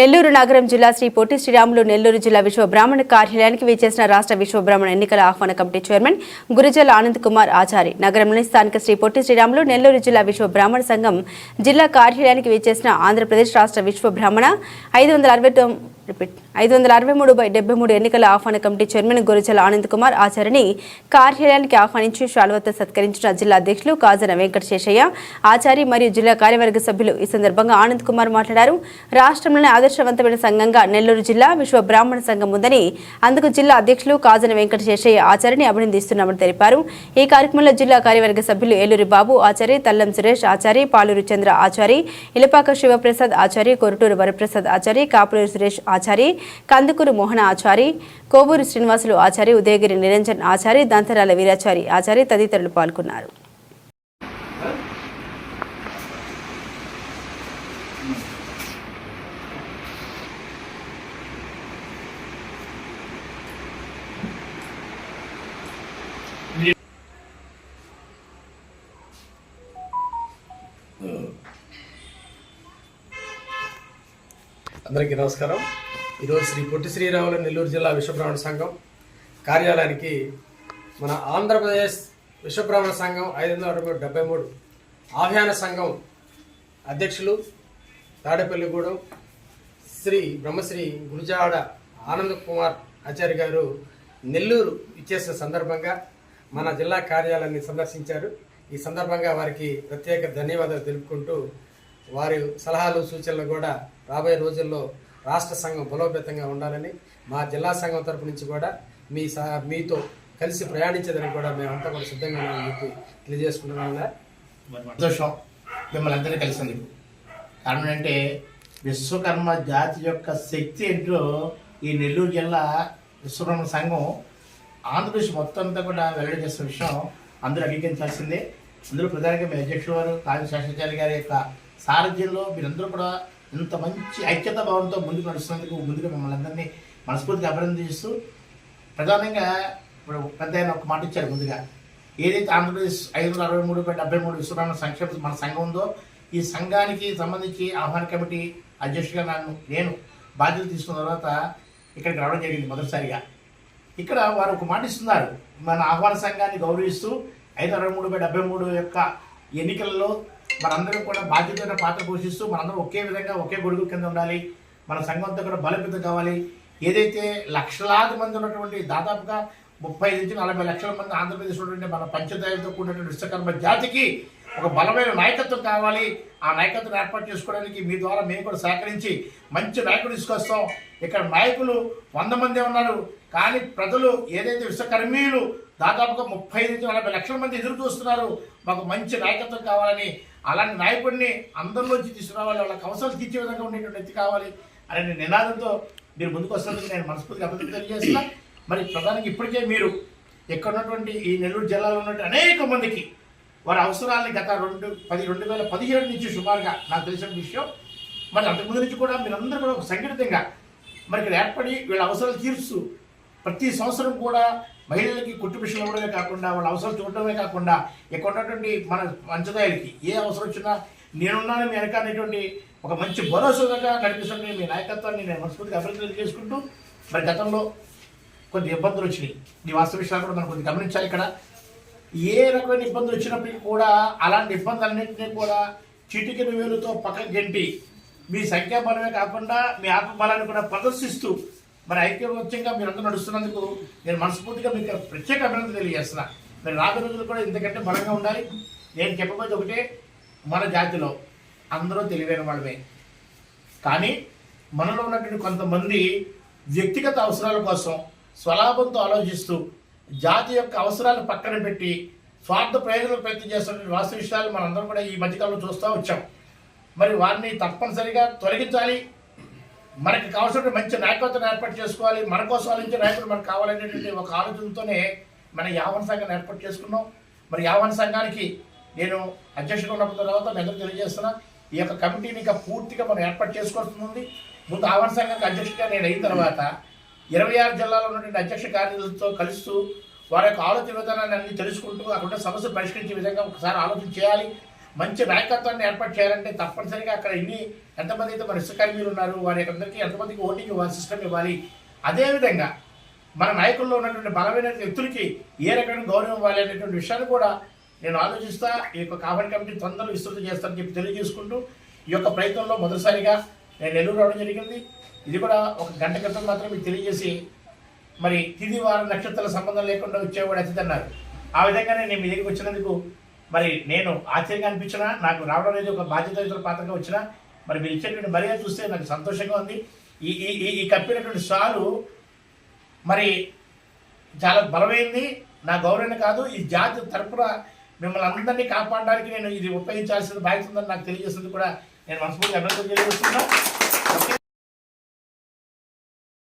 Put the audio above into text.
నెల్లూరు నగరం జిల్లా శ్రీ పొట్టి శ్రీరాములు నెల్లూరు జిల్లా విశ్వ బ్రాహ్మణ కార్యాలయానికి విచ్చేసిన రాష్ట్ర విశ్వ బ్రాహ్మణ ఎన్నికల ఆహ్వాన కమిటీ చైర్మన్ గురిజల ఆనంద్ కుమార్ ఆచారి నగరంలోని స్థానిక శ్రీ పొట్టి శ్రీరాములు నెల్లూరు జిల్లా విశ్వ బ్రాహ్మణ సంఘం జిల్లా కార్యాలయానికి విచ్చేసిన ఆంధ్రప్రదేశ్ రాష్ట్ర విశ్వ బ్రాహ్మణ ఐదు వందల అరవై రిపీట్. ఐదు వందల అరవై మూడు బై డెబ్బై మూడు ఎన్నికల ఆహ్వాన కమిటీ చైర్మన్ గురిజల ఆనంద్ కుమార్ ఆచార్యని కార్యాలయానికి ఆహ్వానించి శాల్వతో సత్కరించిన జిల్లా అధ్యక్షులు కాజన వెంకట శేషయ్య ఆచారి మరియు జిల్లా కార్యవర్గ సభ్యులు ఈ సందర్భంగా ఆనంద్ కుమార్ మాట్లాడారు. రాష్ట్రంలోనే ఆదర్శవంతమైన సంఘంగా నెల్లూరు జిల్లా విశ్వ బ్రాహ్మణ సంఘం ఉందని అందుకు జిల్లా అధ్యక్షులు కాజన వెంకట శేషయ్య ఆచార్యని అభినందిస్తున్నామని తెలిపారు. ఈ కార్యక్రమంలో జిల్లా కార్యవర్గ సభ్యులు ఏలూరి బాబు ఆచారి తల్లం సురేష్ ఆచారి పాలూరు చంద్ర ఆచారి ఇలపాక శివప్రసాద్ ఆచారి కొరటూరు వరప్రసాద్ ఆచారి కాపులూరు సురేష్ ఆచారి కందుకూరు మోహన ఆచారి కోవూరు శ్రీనివాసులు ఆచారి ఉదయగిరి నిరంజన్ ఆచారి దంతరాల వీరాచారి ఆచారి తదితరులు పాల్గొన్నారు. అందరికీ నమస్కారం. ఈరోజు శ్రీ పొట్టి శ్రీరాములు నెల్లూరు జిల్లా విశ్వబ్రాహ్మణ సంఘం కార్యాలయానికి మన ఆంధ్రప్రదేశ్ విశ్వబ్రాహ్మణ సంఘం ఐదు వందల అరవై మూడు డెబ్బై మూడు ఆహ్వాన సంఘం అధ్యక్షులు తాడేపల్లిగూడెం శ్రీ బ్రహ్మశ్రీ గురుజాడ ఆనంద్ కుమార్ ఆచార్య గారు నెల్లూరు ఇచ్చేసిన సందర్భంగా మన జిల్లా కార్యాలయాన్ని సందర్శించారు. ఈ సందర్భంగా వారికి ప్రత్యేక ధన్యవాదాలు తెలుపుకుంటూ వారి సలహాలు సూచనలు కూడా రాబోయే రోజుల్లో రాష్ట్ర సంఘం బలోపేతంగా ఉండాలని మా జిల్లా సంఘం తరపు నుంచి కూడా మీ మీతో కలిసి ప్రయాణించేదని కూడా మేమంతా కూడా సిద్ధంగా ఉన్నామని చెప్పి తెలియజేసుకుంటున్నాం సంతోషం. మిమ్మల్ని అందరినీ కలిసింది. కారణం ఏంటంటే విశ్వకర్మ జాతి యొక్క శక్తి ఏంటో ఈ నెల్లూరు జిల్లా విశ్వకర్మ సంఘం ఆంధ్రప్రదేశ్ మొత్తం అంతా కూడా వెల్లడి చేసిన విషయం అందరూ అంగీకరించాల్సిందే. అందులో ప్రధానంగా మీ అధ్యక్షుడు వారు కాళీ శాస్త్రాచార్య గారి యొక్క సారథ్యంలో మీరందరూ కూడా ఇంత మంచి ఐక్యత భావంతో ముందుకు నడుస్తున్నందుకు ముందుగా మిమ్మల్ని అందరినీ మనస్ఫూర్తిగా అభినందిస్తూ ప్రధానంగా ఇప్పుడు పెద్ద ఆయన ఒక మాట ఇచ్చారు ముందుగా. ఏదైతే ఆంధ్రప్రదేశ్ ఐదు వందల అరవై మూడు బై డెబ్బై మూడు విశ్వబ్రహ్మణ సంక్షేమ మన సంఘం ఉందో ఈ సంఘానికి సంబంధించి ఆహ్వాన కమిటీ అధ్యక్షుడిగా నన్ను నేను బాధ్యత తీసుకున్న తర్వాత ఇక్కడికి రావడం జరిగింది మొదటిసారిగా. ఇక్కడ వారు ఒక మాట ఇస్తున్నారు. మన ఆహ్వాన సంఘాన్ని గౌరవిస్తూ ఐదు అరవై మూడు బై డెబ్బై మూడు యొక్క ఎన్నికలలో మనందరం కూడా బాధ్యతమైన పాత్ర పోషిస్తూ మనందరం ఒకే విధంగా ఒకే గొడుగు కింద ఉండాలి. మన సంఘం అంతా కూడా బలోపేతం కావాలి. ఏదైతే లక్షలాది మంది ఉన్నటువంటి దాదాపుగా ముప్పై నుంచి నలభై లక్షల మంది ఆంధ్రప్రదేశ్ ఉన్నటువంటి మన పంచదాయులతో కూడినటువంటి విశ్వకర్మ జాతికి ఒక బలమైన నాయకత్వం కావాలి. ఆ నాయకత్వం ఏర్పాటు చేసుకోవడానికి మీ ద్వారా మేము కూడా సహకరించి మంచి నాయకుడు తీసుకొస్తాం. ఇక్కడ నాయకులు వంద మంది ఉన్నారు. కానీ ప్రజలు ఏదైతే విశ్వకర్మీయులు దాదాపుగా ముప్పై నుంచి నలభై లక్షల మంది ఎదురు చూస్తున్నారు మాకు మంచి నాయకత్వం కావాలని అలాంటి నాయకుడిని అందరిలోంచి తీసుకురావాలి వాళ్ళకి అవసరాలు తీర్చే విధంగా ఉండేటువంటి వ్యక్తి కావాలి అనే నినాదంతో మీరు ముందుకు వస్తున్నందుకు నేను మనస్ఫూర్తిగా అభివృద్ధి తెలియజేస్తున్నా. మరి ప్రధానంగా ఇప్పటికే మీరు ఇక్కడ ఉన్నటువంటి ఈ నెల్లూరు జిల్లాలో ఉన్నటువంటి అనేక మందికి వారి అవసరాలని గత రెండు పది రెండు వేల పదిహేడు నుంచి సుమారుగా నాకు తెలిసిన విషయం. మరి అంతకుముందు నుంచి కూడా మీరందరూ కూడా ఒక సంఘటితంగా మరి ఇక్కడ ఏర్పడి వీళ్ళ అవసరాలు తీరుస్తూ ప్రతి సంవత్సరం కూడా మహిళలకి కుట్టు మిషన్లు ఇవ్వడమే కాకుండా వాళ్ళ అవసరం చూడటమే కాకుండా ఇక్కడ ఉన్నటువంటి మన పంచదాయలకి ఏ అవసరం వచ్చినా నేనున్నాను మీ వెనకనేటువంటి ఒక మంచి భరోసాగా కనిపిస్తుంది మీ నాయకత్వాన్ని నేను మనస్ఫూర్తిగా అభివృద్ధి చేసుకుంటూ మరి గతంలో కొన్ని ఇబ్బందులు వచ్చినాయి. ఈ వాస్తవ విషయాలు కూడా మనం కొద్దిగా గమనించాలి ఇక్కడ. ఏ రకమైన ఇబ్బందులు వచ్చినప్పటికీ కూడా అలాంటి ఇబ్బందులన్నింటినీ కూడా చిటికిన వేలుతో పక్కకి గెంటి మీ సంఖ్యాబలమే కాకుండా మీ ఆత్మబలాన్ని కూడా ప్రదర్శిస్తూ మరి ఐక్యవత్యంగా మీరందరూ నడుస్తున్నందుకు నేను మనస్ఫూర్తిగా మీకు ప్రత్యేక అభినందన తెలియజేస్తున్నా. మరి రాబోయే రోజులు కూడా ఇంతకంటే బలంగా ఉండాలి. నేను చెప్పబోయేది ఒకటే మన జాతిలో అందరూ తెలివైన వాళ్ళమే. కానీ మనలో ఉన్నటువంటి కొంతమంది వ్యక్తిగత అవసరాల కోసం స్వలాభంతో ఆలోచిస్తూ జాతి యొక్క అవసరాలు పక్కన పెట్టి స్వార్థ ప్రయోజనాలు ప్రయత్నం చేస్తున్న వాస్తవ విషయాలు మనందరం కూడా ఈ మధ్యకాలంలో చూస్తూ వచ్చాం. మరి వారిని తప్పనిసరిగా తొలగించాలి. మనకి కావాల్సిన మంచి నాయకత్వం ఏర్పాటు చేసుకోవాలి మన కోసం ఆలోచించే నాయకుడు మనకు కావాలనేటువంటి ఒక ఆలోచనతోనే మన యావన సంఘాన్ని ఏర్పాటు చేసుకున్నాం. మరి యావన సంఘానికి నేను అధ్యక్షుడు ఉన్నప్పుడు తర్వాత నేను తెలియజేస్తున్నా ఈ యొక్క కమిటీని ఇంకా పూర్తిగా మనం ఏర్పాటు చేసుకోవాల్సింది ముందు ఆవరణ సంఘానికి అధ్యక్షుడిగా నేను అయిన తర్వాత ఇరవై ఆరు జిల్లాలో ఉన్నటువంటి అధ్యక్ష కార్యదర్శులతో కలుస్తూ వారి యొక్క ఆలోచన విధానాన్ని అన్ని తెలుసుకుంటూ అక్కడ సమస్య పరిష్కరించే విధంగా ఒకసారి ఆలోచన చేయాలి. మంచి నాయకత్వాన్ని ఏర్పాటు చేయాలంటే తప్పనిసరిగా అక్కడ ఎన్ని ఎంతమంది అయితే మన ఇసుకర్మీలు ఉన్నారు వారి అందరికీ ఎంతమందికి ఓటింగ్ ఇవ్వాలి సిస్టమ్ ఇవ్వాలి. అదేవిధంగా మన నాయకుల్లో ఉన్నటువంటి బలమైన వ్యక్తులకి ఏ రకమైన గౌరవం ఇవ్వాలి అనేటువంటి విషయాన్ని కూడా నేను ఆలోచిస్తా. ఈ యొక్క కాబట్టి కమిటీ తొందరగా విస్తృతం చేస్తానని చెప్పి తెలియజేసుకుంటూ ఈ యొక్క ప్రయత్నంలో మొదటిసారిగా నేను నెల్లూరు రావడం జరిగింది. ఇది కూడా ఒక గంట క్రితం మాత్రం మీకు తెలియజేసి మరి తిది వారం నక్షత్రాల సంబంధం లేకుండా వచ్చేవాడు అతిథి ఆ విధంగానే నేను మీ దగ్గరికి వచ్చినందుకు మరి నేను ఆశ్చర్యంగా అనిపించినా నాకు రావడం అనేది ఒక బాధ్యతయుత పాత్రగా వచ్చినా మరి మీరు ఇచ్చేటువంటి మర్యాద చూస్తే నాకు సంతోషంగా ఉంది. ఈ ఈ ఈ- కప్పినటువంటి సాలు మరి చాలా బలమైంది నా గౌరవం కాదు ఈ జాతి తరపున మిమ్మల్ని అందరినీ కాపాడడానికి నేను ఇది ఉపయోగించాల్సిన బాధ్యత ఉందని నాకు తెలియజేసింది కూడా నేను మనస్ఫూర్తిగా అభినందన తెలియజేస్తున్నా